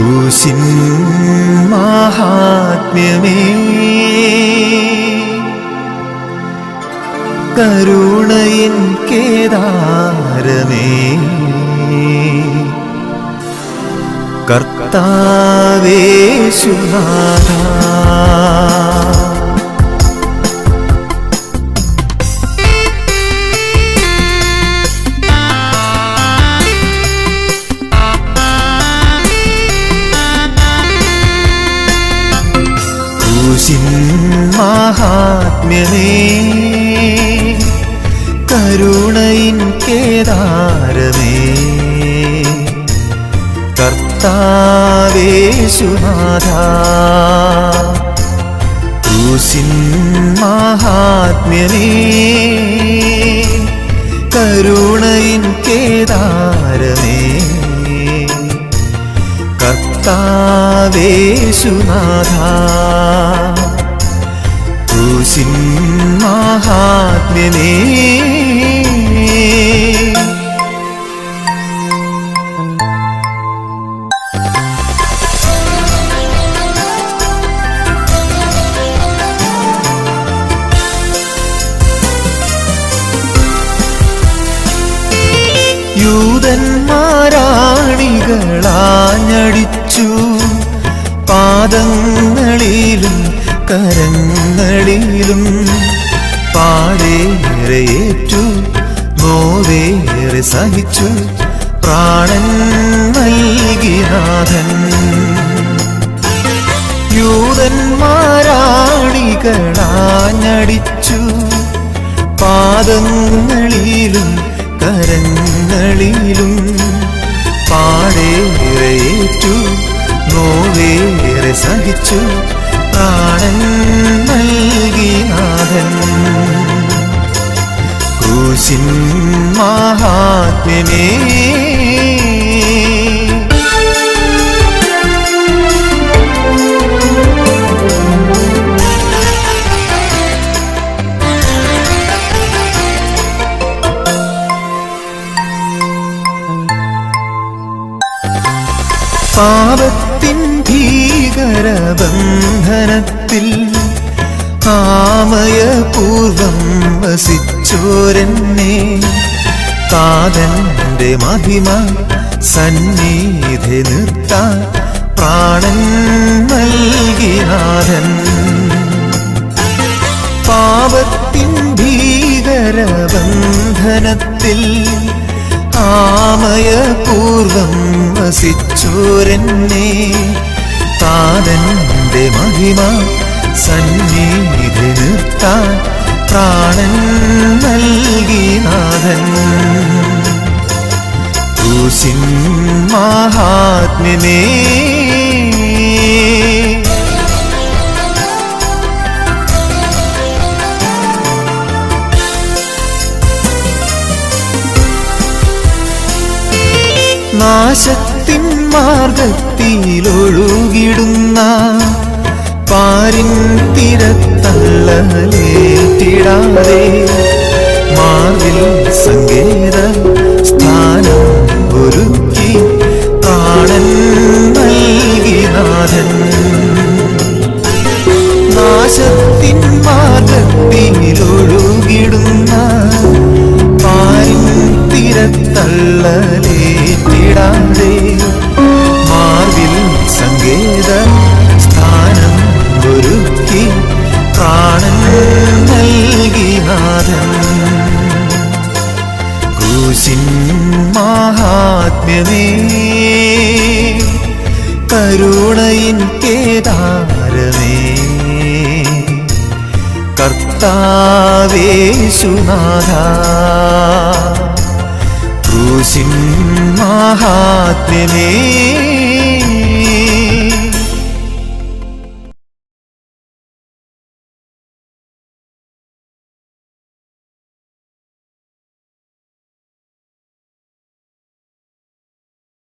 ക്രൂശിൻ മഹാത്മ്യമേ. കരുണയിൻ കേദാരമേ. കർത്താവേശുനാഥ ക്രൂശിൻ മാഹാത്മ്യമേ കരുണയിൻ കേദാരമേ. കർത്താവേശുനാഥ മാഹാത്മ്യമേ കരുണയിൻ കേദാരമേ. കർത്താവേശുനാഥ ക്രൂശിൻ മാഹാത്മ്യമേ. യൂതന്മാരാണികളാഞ്ഞടിച്ചു. പാദങ്ങളിലും കരങ്ങളിലും നോവേറെ സഹിച്ചു പ്രാണൻ നൽകിനാഥൻ യൂതന്മാരാണികളാഞ്ഞടിച്ചു പാദങ്ങളിലും കരങ്ങളിലും പാടേറേറ്റു നോവേറെ സഹിച്ചു പ്രാണൻ നൽകിനാഥൻ ക്രൂശിൻ മഹാത്മ്യമേ. പാപത്തിൻ ഭീകരബന്ധനത്തിൽ ആമയപൂർവം വസിച്ചോരെന്നെ. താതന്റെ മഹിമ സന്നിധി നിർത്താൻ പ്രാണൻ നൽകിനാഥൻ പാപത്തിൻ ഭീകരബന്ധനത്തിൽ ആമയപൂർവം വസിച്ചോരെന്നെ. താതന്റെ മഹിമ സന്നിധി നിർത്താൻ പ്രാണൻ നൽകിനാഥൻ ക്രൂശിൻ മഹാത്മ്യമേ. നാശത്തിൻ മാർഗത്തിലൊഴുകിടുന്ന പാരിൻ തിരത്തള്ളലേറ്റിടാതെ മാറിൽ സങ്കേത ക്രൂശിൻ മഹാത്മ്യമേ കരുണയിൻ കേദാരമേ. കർത്താവേശുനാഥ ക്രൂശിൻ മഹാത്മ്യമേ